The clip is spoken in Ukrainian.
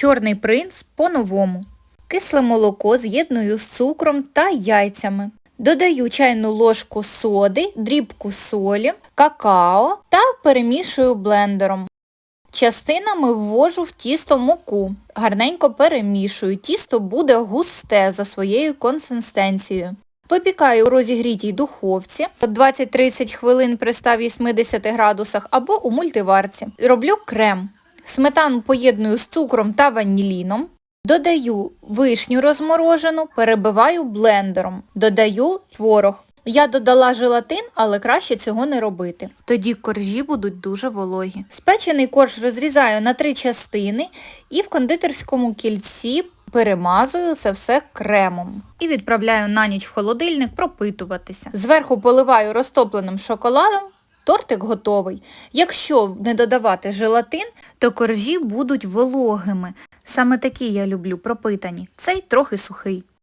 Чорний принц по-новому. Кисле молоко з'єдную з цукром та яйцями. Додаю чайну ложку соди, дрібку солі, какао та перемішую блендером. Частинами ввожу в тісто муку. Гарненько перемішую. Тісто буде густе за своєю консистенцією. Випікаю у розігрітій духовці 20-30 хвилин при 180 градусах або у мультиварці. Роблю крем. Сметану поєдную з цукром та ваніліном. Додаю вишню розморожену, перебиваю блендером. Додаю творог. Я додала желатин, але краще цього не робити. Тоді коржі будуть дуже вологі. Спечений корж розрізаю на три частини і в кондитерському кільці перемазую це все кремом. І відправляю на ніч в холодильник пропитуватися. Зверху поливаю розтопленим шоколадом. Тортик готовий. Якщо не додавати желатин, то коржі будуть вологими. Саме такі я люблю пропитані. Цей трохи сухий.